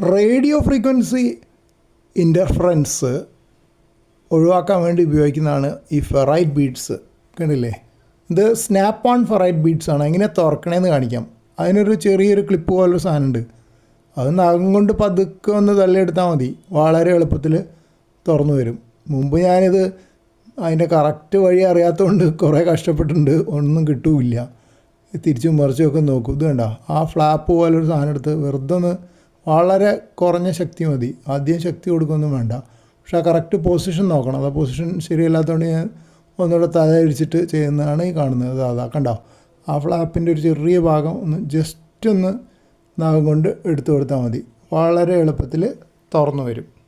Radio frequency interference ഒഴിവാക്കാൻ വേണ്ടി ഉപയോഗിക്കുന്നതാണ് ഈ ഫെറൈറ്റ് ബീഡ്സ് കണ്ടില്ലേ? ഇത് സ്നാപ്പ് ഓൺ ഫെറൈറ്റ് ബീഡ്സ് ആണ്. എങ്ങനെ തുറക്കണേന്ന് കാണിക്കാം. അതിനൊരു ചെറിയൊരു ക്ലിപ്പ് പോലൊരു സാധനമുണ്ട് അത് നഖം കൊണ്ട് പതുക്കെ ഒന്ന് തള്ളിയെടുത്താൽ മതി. വളരെ എളുപ്പത്തിൽ തുറന്നു വരും. മുമ്പ് ഞാനിത് അതിന്റെ കറക്റ്റ് വഴി അറിയാത്തതുകൊണ്ട് കുറേ കഷ്ടപ്പെട്ടിട്ടുണ്ട്. ഒന്നും കിട്ടുമില്ല തിരിച്ചും മറിച്ചും ഒക്കെ നോക്കും. ഇത് കണ്ട? ആ ഫ്ലാപ്പ് പോലൊരു സാധനം എടുത്ത് വെറുതെ ഒന്ന് വളരെ കുറഞ്ഞ ശക്തി മതി. ആദ്യം ശക്തി കൊടുക്കൊന്നും വേണ്ട. പക്ഷെ ആ കറക്റ്റ് പൊസിഷൻ നോക്കണം. ആ പൊസിഷൻ ശരിയല്ലാത്തതുകൊണ്ട് ഞാൻ ഒന്നുകൂടെ തല ഇടിച്ചിട്ട് ചെയ്യുന്നതാണ് ഈ കാണുന്നത്. അതാ കണ്ടോ? ആ ഫ്ലാപ്പിന്റെ ഒരു ചെറിയ ഭാഗം ഒന്ന് ജസ്റ്റ് ഒന്ന് നാഗം കൊണ്ട് എടുത്തു കൊടുത്താൽ മതി. വളരെ എളുപ്പത്തിൽ തുറന്നു വരും.